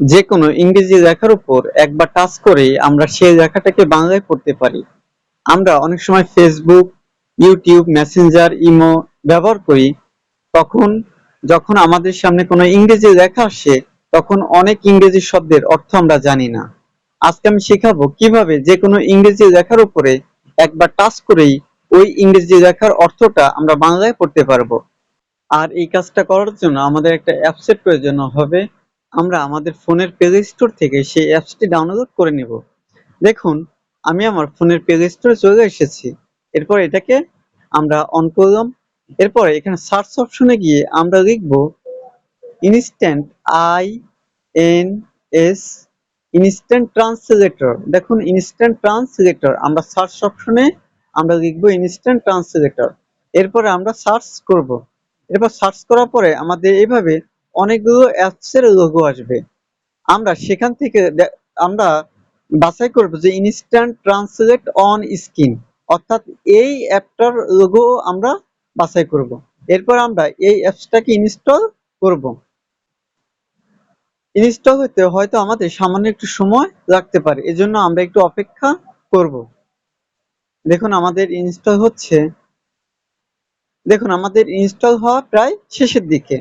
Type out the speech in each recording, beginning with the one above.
যে কোনো ইংরেজি লেখার উপর একবার টাচ করে আমরা সেই লেখাটাকে বাংলায় পড়তে পারি। আমরা অনেক সময় ফেসবুক ইউটিউব মেসেঞ্জার ইমো ব্যবহার করি। তখন যখন আমাদের সামনে কোনো ইংরেজি লেখা আসে, তখন অনেক ইংরেজি শব্দের অর্থ আমরা জানি না। আজকে আমি শেখাবো কীভাবে যে কোনো ইংরেজি লেখার উপরে একবার টাচ করেই ওই ইংরেজি লেখার অর্থটা আমরা বাংলায় পড়তে পারব। আর এই কাজটা করার জন্য আমাদের একটা অ্যাপসের প্রয়োজন হবে। আমরা আমাদের ফোনের প্লে স্টোর থেকে সেই অ্যাপসটি ডাউনলোড করে নেব। দেখুন, আমি আমার ফোনের প্লে স্টোরে চলে এসেছি। এরপর এটাকে আমরা অন করলাম। এরপর এখানে সার্চ অপশনে গিয়ে আমরা লিখব instant I N S instant translator দেখুন ইনস্ট্যান্ট ট্রান্সলেটর আমরা সার্চ অপশনে আমরা লিখব ইনস্ট্যান্ট ট্রান্সলেটর এরপরে আমরা সার্চ করব। এরপর সার্চ করার পরে আমাদের এইভাবে অনেকগুলো অ্যাপসের লোগো আসবে। আমরা সেখান থেকে আমরা বাছাই করব যে ইনস্ট্যান্ট ট্রান্সলেট অন স্ক্রিন অর্থাৎ এই অ্যাপটার লোগো আমরা বাছাই করব। এরপর আমরা এই অ্যাপসটাকে ইনস্টল করব। ইনস্টল হতে হয়তো আমাদের সামান্য একটু সময় লাগতে পারে। এজন্য আমরা একটু অপেক্ষা করব। দেখুন, আমাদের ইনস্টল হচ্ছে। দেখুন, আমাদের ইনস্টল হওয়া প্রায় শেষের দিকে।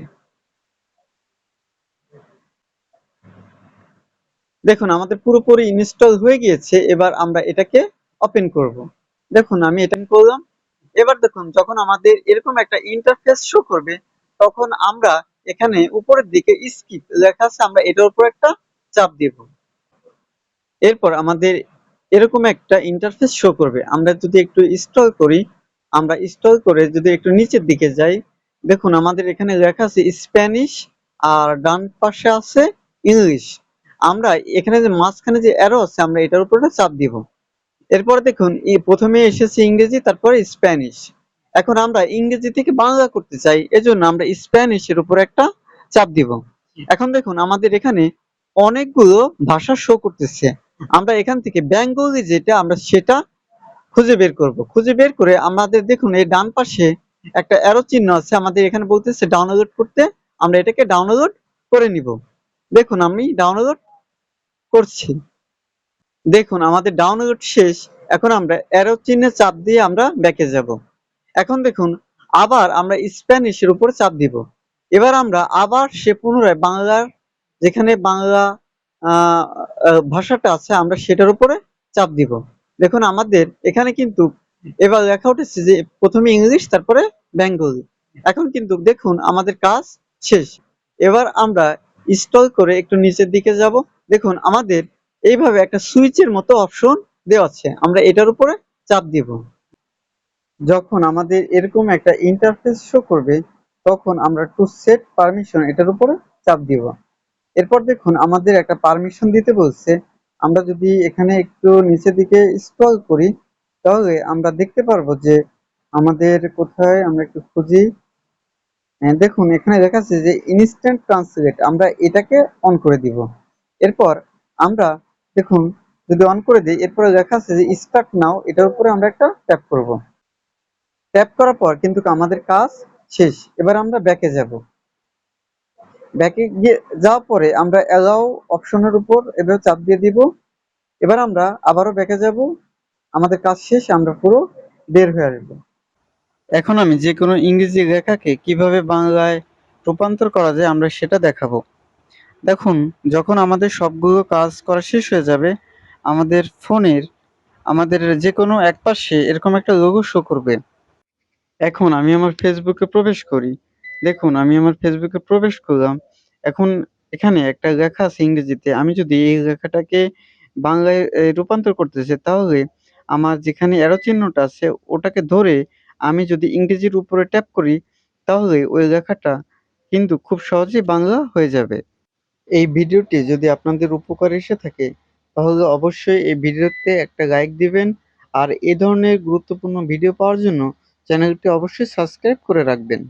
দেখুন, আমাদের পুরোপুরি ইনস্টল হয়ে গিয়েছে, এবার আমরা এটাকে ওপেন করব। দেখুন, আমি এটা করলাম। এবার দেখুন, যখন আমাদের এরকম একটা ইন্টারফেস শো করবে, তখন আমরা এখানে উপরের দিকে স্কিপ লেখা আছে, আমরা এটার উপর একটা চাপ দেব। এরপর আমাদের এরকম একটা ইন্টারফেস শো করবে। আমরা যদি একটু ইনস্টল করি, আমরা ইনস্টল করে যদি একটু নিচের দিকে যাই, দেখুন, আমাদের এখানে লেখা আছে স্প্যানিশ আর ডান পাশে আছে ইংলিশ আমরা এখানে যে মাঝখানে যে অ্যারো আছে, আমরা এটার উপরে চাপ দিব। এরপর দেখুন প্রথমে এসেছে ইংরেজি, তারপরে স্প্যানিশ এখন আমরা ইংরেজি থেকে বাংলা করতে চাই, এজন্য আমরা স্প্যানিশের উপর একটা চাপ দিব। এখন দেখুন, আমাদের এখানে অনেকগুলো ভাষা শো করতেছে। আমরা এখান থেকে বেঙ্গলি যেটা, আমরা সেটা খুঁজে বের করব। খুঁজে বের করে আমাদের দেখুন, এই ডান পাশে একটা অ্যারো চিহ্ন আছে, আমাদের এখানে বলতেছে ডাউনলোড করতে, আমরা এটাকে ডাউনলোড করে নিব। দেখুন, আমি ডাউনলোড করছি। দেখুন, আমাদের ডাউনলোড শেষ। এখন আমরা অ্যারো চিহ্নে চাপ দিয়ে আমরা ব্যাকে যাব। এখন দেখুন, আবার আমরা স্প্যানিশের উপর চাপ দিব। এবার আমরা আবার সে পুনরায় বাংলার যেখানে বাংলা ভাষাটা আছে, আমরা সেটার উপরে চাপ দিব। দেখুন, আমাদের এখানে কিন্তু এবার লেখা উঠেছে যে, প্রথমে ইংলিশ তারপরে বেঙ্গলি এখন কিন্তু দেখুন, আমাদের কাজ শেষ। এবার আমরা ইনস্টল করে একটু নিচের দিকে যাব। দেখুন আমাদের এইভাবে একটা সুইচের মতো অপশন দেওয়া আছে। আমরা এটার উপরে চাপ দিব। যখন আমাদের এরকম একটা ইন্টারফেস শো করবে তখন আমরা টু সেট পারমিশন এটার উপরে চাপ দিব। এরপর দেখুন আমাদের একটা পারমিশন দিতে বলছে। আমরা যদি এখানে একটু নিচের দিকে স্ক্রল করি তাহলে আমরা দেখতে পারব যে আমাদের কোথায় আমরা একটু খুঁজি। হ্যাঁ, দেখুন এখানে লেখা আছে যে ইনস্ট্যান্ট ট্রান্সলেট আমরা এটাকে অন করে দিব। এরপর আমরা দেখুন, যদি অন করে দিই, এরপরে লেখা আছে যে স্টার্ট নাও এটার উপরে আমরা একটা ট্যাপ করব। ট্যাপ করার পর কিন্তু আমাদের কাজ শেষ। এবার আমরা ব্যাকে যাব। ব্যাকে গিয়ে যাওয়ার পরে আমরা অ্যালাউ অপশনের উপর এভাবে চাপ দিয়ে দিব। এবার আমরা আবারও ব্যাকে যাব। আমাদের কাজ শেষ, আমরা পুরো বের হয়ে আসব। এখন আমি যে কোনো ইংরেজি লেখাকে কীভাবে বাংলায় রূপান্তর করা যায় আমরা সেটা দেখাবো। দেখুন, যখন আমাদের সবগুলো কাজ করা শেষ হয়ে যাবে, আমাদের ফোনের, আমাদের যে কোনো এক পাশে এরকম একটা লোগো শো করবে। এখন আমি আমার ফেসবুকে প্রবেশ করি। দেখুন, আমি আমার ফেসবুকে প্রবেশ করলাম। এখন এখানে একটা লেখা আছে ইংরেজিতে। আমি যদি এই লেখাটাকে বাংলায় রূপান্তর করতে চাই, তাহলে আমার যেখানে অ্যারো চিহ্নটা আছে, ওটাকে ধরে আমি যদি ইংরেজির উপরে ট্যাপ করি, তাহলে ওই লেখাটা কিন্তু খুব সহজেই বাংলা হয়ে যাবে। এই ভিডিওটি যদি আপনাদের উপকার এসে থাকে, তাহলে অবশ্যই এই ভিডিওতে একটা লাইক দিবেন। আর এ ধরনের গুরুত্বপূর্ণ ভিডিও পাওয়ার জন্য চ্যানেলটি অবশ্যই সাবস্ক্রাইব করে রাখবেন।